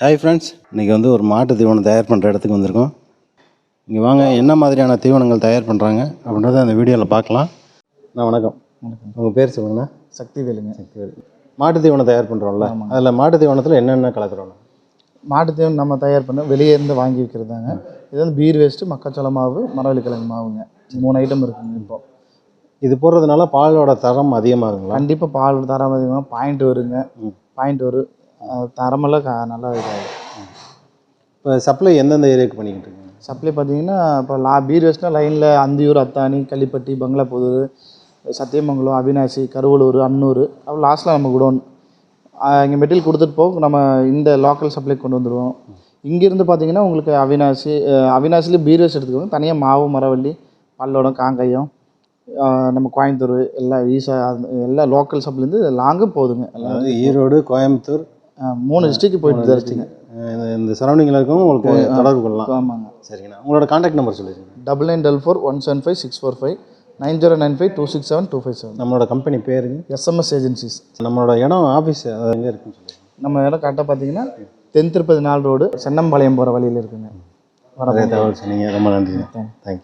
Hi friends இன்றைக்கி வந்து ஒரு மாட்டு தீவனம் தயார் பண்ணுற இடத்துக்கு வந்திருக்கோம். இங்கே வாங்க என்ன மாதிரியான தீவனங்கள் தயார் பண்ணுறாங்க அப்படின்றத அந்த வீடியோவில் பார்க்கலாம். நான் வணக்கம். உங்கள் பேர் சொல்லுங்கண்ணா. சக்தி வேலுங்க மாட்டு தீவனம் தயார் பண்ணுறோம்ல அதில் மாட்டு தீவனத்தில் என்னென்ன கலக்குறோம் மாட்டு தீவனம் நம்ம தயார் பண்ண வெளியே இருந்து வாங்கி விற்கிறதாங்க இது வந்து பீர் வேஸ்ட்டு மக்காச்சோள மாவு மரவள்ளி கிழங்கு மாவுங்க மூணு ஐட்டம் இருக்குங்க இப்போ. இது போடுறதுனால பாலோட தரம் அதிகமாகுங்களா? கண்டிப்பாக பால் தரம் அதிகமாக பாயிண்ட் வருங்க பாயிண்ட் வரும் தரமெல்லாம் க- நல்லா இதாகும் இப்போ சப்ளை எந்தெந்த ஏரியாவுக்கு பண்ணிக்கிட்டு இருக்கீங்க? சப்ளை பார்த்தீங்கன்னா இப்போ லா பீர் வேஸ்ட்னா லைனில் அந்தியூர் அத்தானி கள்ளிப்பட்டி பங்களாபுதூர் சத்தியமங்கலம் அவினாசி கருவலூர் அன்னூர். அப்புறம் லாஸ்ட்டில் நம்ம குடோன். இங்கே மெட்டீரியல் கொடுத்துட்டு போக நம்ம இந்த லோக்கல் சப்ளை கொண்டு வந்துடுவோம் இங்கேருந்து பார்த்தீங்கன்னா உங்களுக்கு அவினாசி அஹ் அவினாசிலே பீர் வேஸ்ட் எடுத்துக்கோங்க. தனியாக மாவு மரவள்ளி பல்லோடம் காங்காயம் நம்ம கோயம்புத்தூர் எல்லா ஈசா அந்த எல்லா லோக்கல் சப்ளைலேருந்து லாங்கும் போகுதுங்க எல்லாம் அதாவது ஈரோடு கோயம்புத்தூர் மூணு டிஸ்ட்ரிக்ட் போயிட்டு அஹ் இந்த- சரௌண்டிங்கில் இருக்கவங்க உங்களுக்கு தொடர்பு கொள்ளலாம். ஆமாங்க. சரிங்கண்ணா. உங்களோட காண்டாக்ட் நம்பர் சொல்லிடுங்க. Double nine double four one seven five six four five nine zero nine five two six seven two five seven நம்மளோட கம்பெனி பேருங்க. எஸ்எம்எஸ் ஏஜென்சிஸ் நம்மளோட இடம் ஆஃபீஸ் எங்கே இருக்குன்னு நம்ம இடம் கரெக்டாக பார்த்தீங்கன்னா தென் திருப்பதி நாள் ரோடு சென்னம்பாளையம் போகிற வழியில் இருக்குங்க. நிறைய தகவல் சொன்னீங்க. ரொம்ப நன்றி தேங்க்யூ